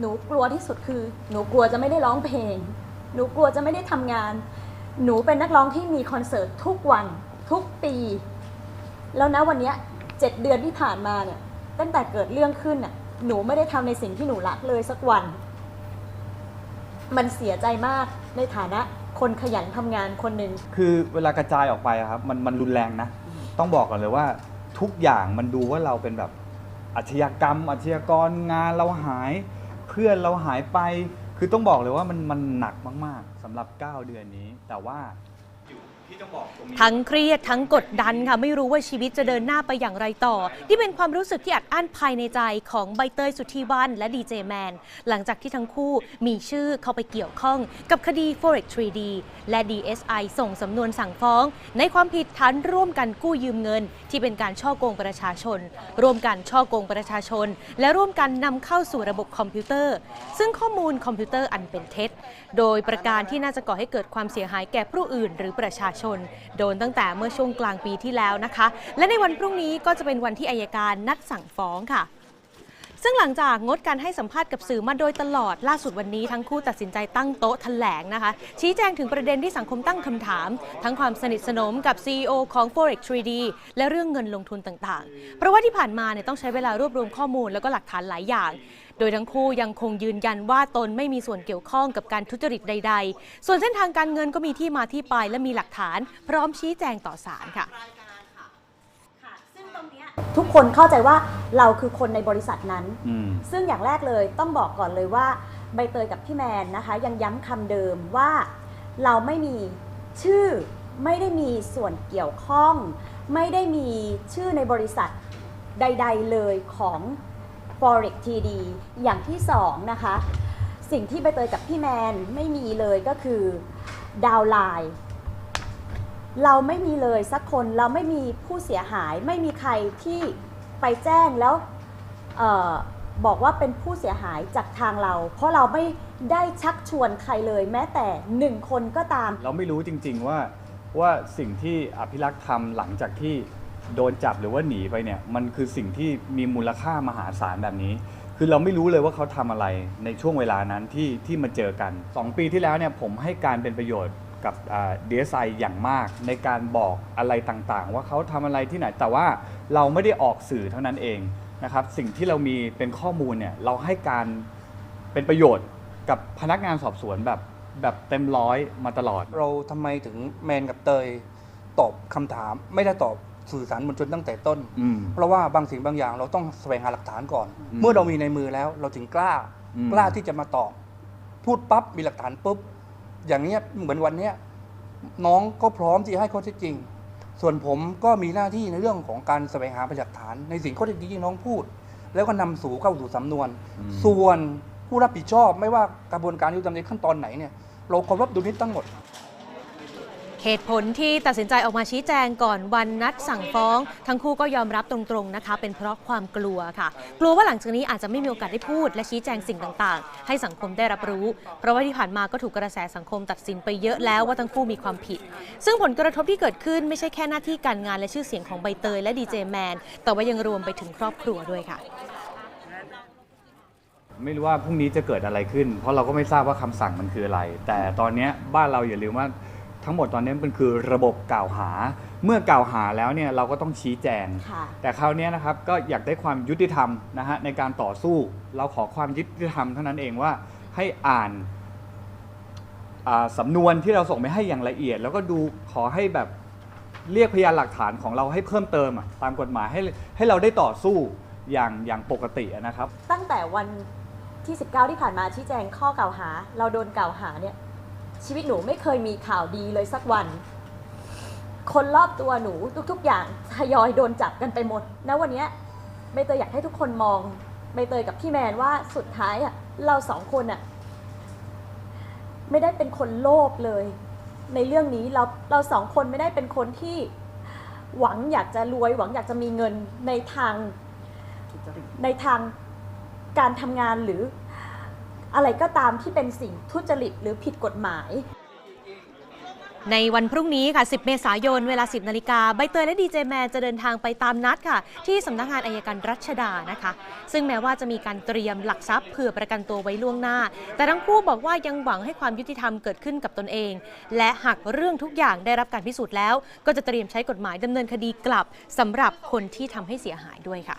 หนูกลัวที่สุดคือ หนูกลัวจะไม่ได้ร้องเพลง หนูกลัวจะไม่ได้ทำงาน หนูเป็นนักร้องที่มีคอนเสิร์ตทุกวันทุกปี แล้วนะวันเนี้ยเจ็ดเดือนที่ผ่านมาเนี่ย ตั้งแต่เกิดเรื่องขึ้นน่ะหนูไม่ได้ทำในสิ่งที่หนูรักเลยสักวัน มันเสียใจมากในฐานะคนขยันทำงานคนหนึ่ง คือเวลากระจายออกไปอะครับมันมันรุนแรงนะ ต้องบอกก่อนเลยว่าทุกอย่างมันดูว่าเราเป็นแบบอาชญากรรมอาชญากรงานเราหาย เพื่อนเราหายไป คือต้องบอกเลยว่ามันมันหนักมาก ๆสำหรับ 9 เดือนนี้ แต่ว่า ทั้งเครียดทั้งกดดันค่ะ ไม่รู้ว่าชีวิตจะเดินหน้าไปอย่างไรต่อ ที่เป็นความรู้สึกที่อัดอั้นภายในใจของใบเตยสุธีวันและดีเจแมน หลังจากที่ทั้งคู่มีชื่อเข้าไปเกี่ยวข้องกับคดี Forex 3D และ DSI ส่งสำนวนสั่งฟ้อง ในความผิดฐานร่วมกันกู้ยืมเงิน ที่เป็นการช่อโกงประชาชน ร่วมกันช่อโกงประชาชน และร่วมกันนำเข้าสู่ระบบคอมพิวเตอร์ ซึ่งข้อมูลคอมพิวเตอร์อันเป็นเท็จ โดยประการที่น่าจะก่อให้เกิดความเสียหายแก่ผู้อื่น หรือประชาชน โดนตั้งแต่เมื่อช่วงกลางปีที่แล้วนะคะ และในวันพรุ่งนี้ก็จะเป็นวันที่อายการนัดสั่งฟ้องค่ะ ซึ่งหลังจากงดการให้สัมภาษณ์กับสื่อมาโดยตลอดล่าสุดวันนี้ทั้งคู่ตัดสินใจตั้งโต๊ะแถลงนะคะ ชี้แจงถึงประเด็นที่สังคมตั้งคำถาม ทั้งความสนิทสนมกับ CEO ของ Forex 3D และเรื่องเงินลงทุนต่างๆ เพราะว่าที่ผ่านมาเนี่ยต้องใช้เวลารวบรวมข้อมูลแล้วก็หลักฐานหลายอย่าง โดยทั้งคู่ยังคงยืนยันว่าตนไม่มีส่วนเกี่ยวข้องกับการทุจริตใด ๆ ส่วนเส้นทางการเงินก็มีที่มาที่ไปและมีหลักฐาน พร้อมชี้แจงต่อศาลค่ะ ทุกคนเข้าใจว่าเราคือคนในบริษัทนั้น อืม ซึ่งอย่างแรกเลยต้องบอกก่อนเลยว่าใบเตยกับพี่แมนนะคะ ยังย้ำคำเดิมว่าเราไม่มีชื่อไม่ได้มีส่วนเกี่ยวข้อง ไม่ได้มีชื่อในบริษัทใด ๆ เลยของ Forex TD อย่างที่สองนะคะ สิ่งที่ใบเตยกับพี่แมนไม่มีเลยก็คือดาวน์ไลน์ เราไม่มีเลยสักคนเราไม่มีผู้เสียหาย ไม่มีใครที่ไปแจ้งแล้วออบอกว่าเป็นผู้เสียหายจากทางเรา เพราะเราไม่ได้ชักชวนใครเลยแม้แต่หนึ่งคนก็ตาม เราไม่รู้จริง ๆว่าว่าสิ่งที่อภิรักษ์ทำหลังจากที่โดนจับหรือว่าหนีไปเนี่ยมันคือสิ่งที่มีมูลค่ามหาศาลแบบนี้ คือเราไม่รู้เลยว่าเขาทำอะไรในช่วงเวลานั้นที่ที่มาเจอกัน 2 ปีที่แล้วเนี่ยผมให้การเป็นประโยชน์ กับดีเอสไออย่างมาก ในการบอกอะไรต่างๆ ว่าเขาทำอะไรที่ไหน แต่ว่าเราไม่ได้ออกสื่อเท่านั้นเองนะครับสิ่งที่เรามีเป็นข้อมูลเนี่ยเราให้การเป็นประโยชน์กับพนักงานสอบสวนแบบแบบเต็มร้อยมาตลอด เราทำไมถึงแมนกับเตยตอบคำถาม ไม่ได้ตอบสื่อสารมวลชนตั้งแต่ต้นอืมเพราะว่าบางสิ่งบางอย่างเราต้องแสวงหาหลักฐานก่อนอืมเมื่อเรามีในมือแล้ว เราถึงกล้าอืมกล้าที่จะมาตอบ พูดปั๊บมีหลักฐานปุ๊บ อย่างเนี้ยเหมือนวันเนี้ยน้องก็พร้อมที่จะให้ข้อเท็จจริง ส่วนผมก็มีหน้าที่ในเรื่องของการแสวงหาพยานหลักฐาน ในสิ่งข้อเท็จจริงที่น้องพูด แล้วก็นำสู่เข้าสู่สำนวนอืมส่วนผู้รับผิดชอบไม่ว่ากระบวนการยุติธรรมในขั้นตอนไหนเนี่ยเราเคารพดุลพินิจทั้งหมด เหตุผลที่ตัดสินใจออกมาชี้แจงก่อนวันนัดสั่งฟ้อง ทั้งคู่ก็ยอมรับตรงๆนะคะ เป็นเพราะความกลัวค่ะ กลัวว่าหลังจากนี้อาจจะไม่มีโอกาสได้พูด และชี้แจงสิ่งต่างๆ ให้สังคมได้รับรู้ เพราะว่าที่ผ่านมาก็ถูกกระแสสังคมตัดสินไปเยอะแล้วว่าทั้งคู่มีความผิด ซึ่งผลกระทบที่เกิดขึ้นไม่ใช่แค่หน้าที่การงานและชื่อเสียงของใบเตยและดีเจแมนแต่ว่ายังรวมไปถึงครอบครัวด้วยค่ะไม่รู้ว่าพรุ่งนี้จะเกิดอะไรขึ้น เพราะเราก็ไม่ทราบว่าคำสั่งมันคืออะไร แต่ตอนนี้บ้านเราอย่าลืมว่า ทั้งหมดตอนนี้มันคือระบบกล่าวหา เมื่อกล่าวหาแล้วเนี่ยเราก็ต้องชี้แจง ค่ะ แต่คราวเนี้ยนะครับก็อยากได้ความยุติธรรมนะฮะในการต่อสู้เราขอความยุติธรรมเท่านั้นเองว่าให้อ่านอ่าสำนวนที่เราส่งไปให้อย่างละเอียด แล้วก็ดูขอให้แบบเรียกพยานหลักฐานของเราให้เพิ่มเติมอะตามกฎหมายให้ให้เราได้ต่อสู้อย่างอย่างปกติอะนะครับ ตั้งแต่วันที่ 19 ที่ผ่านมาชี้แจงข้อกล่าวหา เราโดนกล่าวหาเนี่ย ชีวิตหนูไม่เคยมีข่าวดีเลยสักวัน คนรอบตัวหนูทุก ๆ อย่างทยอยโดนจับกันไปหมดณวันเนี้ยใบเตยอยากให้ทุกคนมองใบเตยกับพี่แมนว่าสุดท้ายอะเราสองคนอะไม่ได้เป็นคนโลภเลย ในเรื่องนี้เราเราสองคนไม่ได้เป็นคนที่หวังอยากจะรวย หวังอยากจะมีเงินในทางในทางการทำงานหรือ อะไรก็ตามที่เป็นสิ่งทุจริตหรือผิดกฎหมาย ในวันพรุ่งนี้ค่ะ 10 เมษายน เวลา 10 นาฬิกา ใบเตยและดีเจแมนจะเดินทางไปตามนัดค่ะ ที่สำนักงานอายการรัชดานะคะ ซึ่งแม้ว่าจะมีการเตรียมหลักทรัพย์เผื่อประกันตัวไว้ล่วงหน้า แต่ทั้งคู่บอกว่ายังหวังให้ความยุติธรรมเกิดขึ้นกับตนเอง และหากเรื่องทุกอย่างได้รับการพิสูจน์แล้ว ก็จะเตรียมใช้กฎหมายดำเนินคดีกลับสำหรับคนที่ทำให้เสียหายด้วยค่ะ